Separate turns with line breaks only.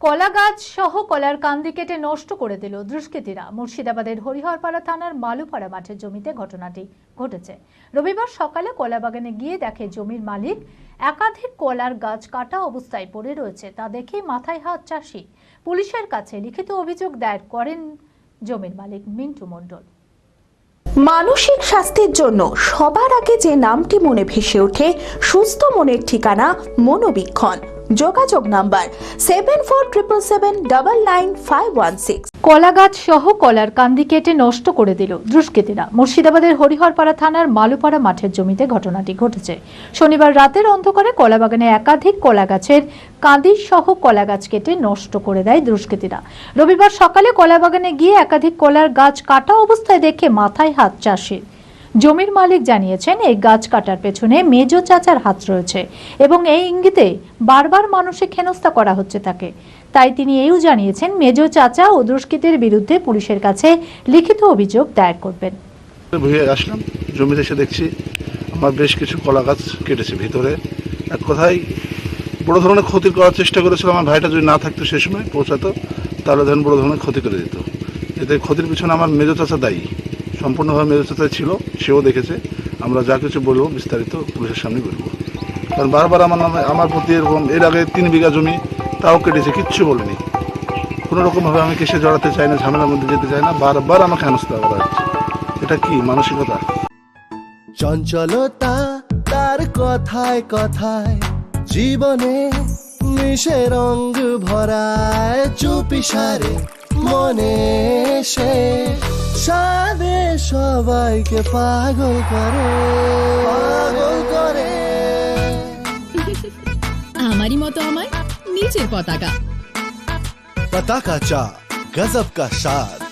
কলা গাছ সহ কলার কান্দি কেটে নষ্ট করে দিল দুষ্কৃতীরা। মুর্শিদাবাদের হরিহরপাড়া থানার মালুপাড়া মাঠের জমিতে ঘটনাটি ঘটেছে। রবিবার সকালে কলা বাগানে গিয়ে দেখে জমির মালিক, একাধিক কলার গাছ কাটা অবস্থায় পড়ে রয়েছে। তা দেখেই মাথায় হাত চাষি। পুলিশের কাছে লিখিত অভিযোগ দায়ের করেন জমির মালিক মিন্টু মণ্ডল।
মানসিক স্বাস্থ্যের জন্য সবার আগে যে নামটি মনে ভেসে ওঠে, সুস্থ মনের ঠিকানা মনোবীক্ষণ। যোগাযোগ number seven four triple seven double nine five one six
কলা গাছ সহ কলার কান্দি কেটে নষ্ট করে দিল দুষ্কৃতীরা। মুর্শিদাবাদের হরিহরপাড়া থানার মালুপাড়া মাঠের জমিতে ঘটনাটি ঘটেছে। শনিবার রাতের অন্ধকারে কলা বাগানে একাধিক কলা গাছের কাঁদি সহ কলা গাছ কেটে নষ্ট করে দেয় দুষ্কৃতীরা। রবিবার সকালে কলা বাগানে গিয়ে একাধিক কলার গাছ কাটা অবস্থায় দেখে মাথায় হাত চাষির জমির মালিক জানিয়েছেন, এই গাছ কাটার পেছনে মেজ চাচার হাত রয়েছে এবং এই ইঙ্গিতে বারবার মানুষের হেনস্থা করা হচ্ছে তাকে। তাই তিনি এও জানিয়েছেন, মেজ চাচা ও দুষ্কৃতের বিরুদ্ধে পুলিশের কাছে লিখিত অভিযোগ দায়ের করবেন।
আসলাম, জমিতে এসে দেখছি আমার বেশ কিছু কলা গাছ কেটেছে ভিতরে। এক কথায় বড় ধরনের ক্ষতি করার চেষ্টা করেছিল আমার ভাইটা, যদি না থাকতো সে সময় পৌঁছাতো, তাহলে ধরেন বড় ধরনের ক্ষতি করে দিত। এতে ক্ষতির পিছনে আমার মেজো চাচা দায়ী। সম্পূর্ণভাবে মেজো ছিল, সেও দেখেছে। আমরা যা কিছু বলব বিস্তারিত পুলিশের সামনে বলব। কারণ বারবার আমার নামে, আমার প্রতি এরকম, এর আগে তিন বিঘা জমি, তাও কেটেছে, কিচ্ছু বলেনি। কোনো রকমভাবে আমি কেসে জড়াতে চাই না, ঝামেলার মধ্যে যেতে চাই না, বারবার আমাকে হেনস্থা করা হচ্ছে। এটা কি, মানসিকতা?
চঞ্চলতা তার কথায় কথায়, জীবনে মিশে রঙ ভরায়, চুপি সারে, মনে সে সবাইকে পাগল করে। পাগল করে।
আমারই মতো আমার নিচের পতাকা।
পতাকা চা গজব কা সাথ।